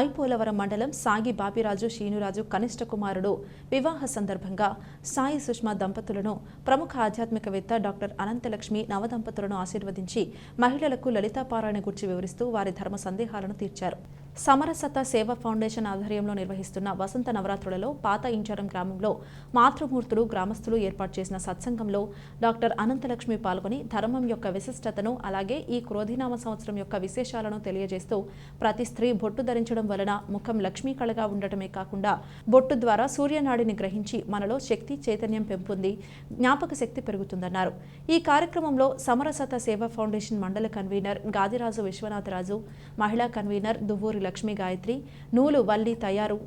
ఐపోలవరం మండలం సాగి బాపిరాజు శీనురాజు కనిష్ట కుమారుడు వివాహ సందర్భంగా సాయి సుష్మా దంపతులను ప్రముఖ ఆధ్యాత్మికవేత్త డాక్టర్ అనంతలక్ష్మి నవదంపతులను ఆశీర్వదించి మహిళలకు లలితాపారాయణ గురించి వివరిస్తూ వారి ధర్మ సందేహాలను తీర్చారు. సమరసత సేవ ఫౌండేషన్ ఆధ్వర్యంలో నిర్వహిస్తున్న వసంత నవరాత్రులలో పాత ఇంచరం గ్రామంలో మాతృమూర్తులు గ్రామస్తులు ఏర్పాటు చేసిన సత్సంగంలో డాక్టర్ అనంతలక్ష్మి పాల్గొని ధర్మం యొక్క విశిష్టతను అలాగే ఈ క్రోధినామ సంవత్సరం యొక్క విశేషాలను తెలియజేస్తూ ప్రతి స్త్రీ బొట్టు ధరించడం వలన ముఖం లక్ష్మీ కళగా ఉండటమే కాకుండా బొట్టు ద్వారా సూర్యనాడిని గ్రహించి మనలో శక్తి చైతన్యం పెంపొంది జ్ఞాపక శక్తి పెరుగుతుందన్నారు. ఈ కార్యక్రమంలో సమరసత సేవ ఫౌండేషన్ మండల కన్వీనర్ గాదిరాజు విశ్వనాథరాజు మహిళా కన్వీనర్ దువ్వూరి లక్ష్మీ గాయత్రి నూలు వల్లి తయారు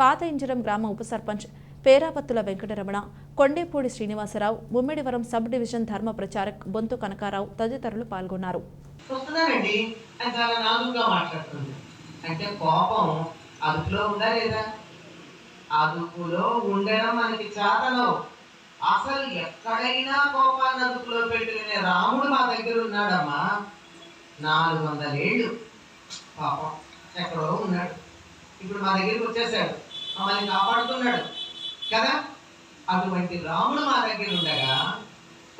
పాత ఇంజరం గ్రామ ఉప సర్పంచ్ పేరాపత్తుల వెంకటరమణ కొండేపూడి శ్రీనివాసరావు ముమ్మిడివరం సబ్ డివిజన్ ధర్మ ప్రచారక్ బొంతు కనకారావు తదితరులు పాల్గొన్నారు. అంటే కోపం అదుపులో ఉందా లేదా? అదుపులో ఉండడం మనకి చేతలో. అసలు ఎక్కడైనా కోపాన్ని అదుపులో పెట్టుకునే రాముడు మా దగ్గర ఉన్నాడమ్మా. నాలుగు వందలేళ్ళు. పాపం. ఎక్కడో ఉన్నాడు. ఇప్పుడు మా దగ్గరికి వచ్చేసాడు. మమ్మల్ని కాపాడుతున్నాడు. కదా? అటువంటి రాముడు మా దగ్గర ఉండగా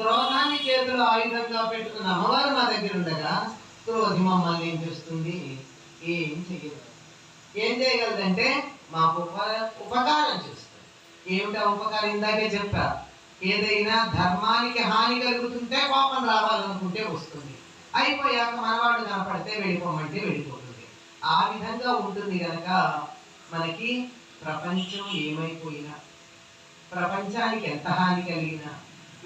క్రోధాన్ని చేతిలో ఆయుధంగా పెట్టుకున్న అమ్మవారు మా దగ్గర ఉండగా క్రోధి మమ్మల్ని ఏం చేస్తుంది? ఏం చేయగలదు. ఏం చేయగలదంటే మాకు ఉపకారం చేస్తుంది. ఏమిటా ఉపకారం? ఇందాకే చెప్పా. ఏదైనా ధర్మానికి హాని కలుగుతుంటే కోపం రావాలనుకుంటే వస్తుంది. అయిపోయాక మనవాడు కనపడితే వెళ్ళిపోమంటే వెళ్ళిపోతుంది ఆ విధంగా ఉంటుంది కనుక మనకి ప్రపంచం ఏమైపోయినా ప్రపంచానికి ఎంత హాని కలిగినా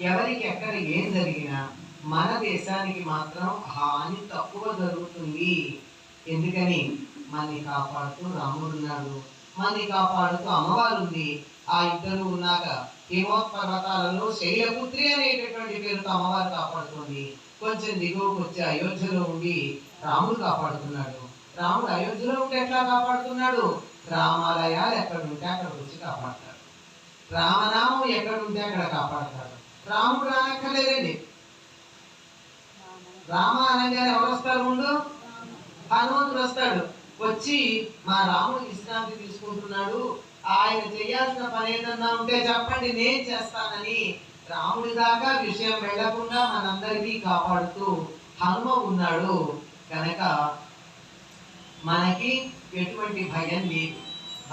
ఎవరికి ఎక్కడ ఏం జరిగినా మన దేశానికి మాత్రం హాని తక్కువ జరుగుతుంది. ఎందుకని? మనని కాపాడుతూ రాముడు ఉన్నాడు. మనని కాపాడుతూ అమ్మవారు ఉంది ఆ ఇద్దరు ఉన్నాక హిమోత్ పర్వతాలలో శైలపుత్రి అనేటటువంటి పేరుతో అమ్మవారు కాపాడుతుంది. కొంచెం దిగువకు వచ్చి అయోధ్యలో ఉండి రాముడు కాపాడుతున్నాడు. రాముడు అయోధ్యలో ఉంటే ఎట్లా కాపాడుతున్నాడు? రామాలయాలు ఎక్కడ ఉంటే అక్కడ వచ్చి కాపాడతాడు. రామనామం ఎక్కడ ఉంటే అక్కడ కాపాడతాడు. రాముడు రానక్కర్లేదండి. రామ అనగానే ఎవరు వస్తారు ముందు? హనుమంతుడు వస్తాడు. వచ్చి మా రాముడు విశ్రాంతి తీసుకుంటున్నాడు. ఆయన చేయాల్సిన పని ఏదన్నా ఉంటే చెప్పండి నేను చేస్తానని రాముడి దాకా విషయం వెళ్ళకుండా మనందరికీ కాపాడుతూ హనుమ ఉన్నాడు. కనుక మనకి ఎటువంటి భయం లేదు.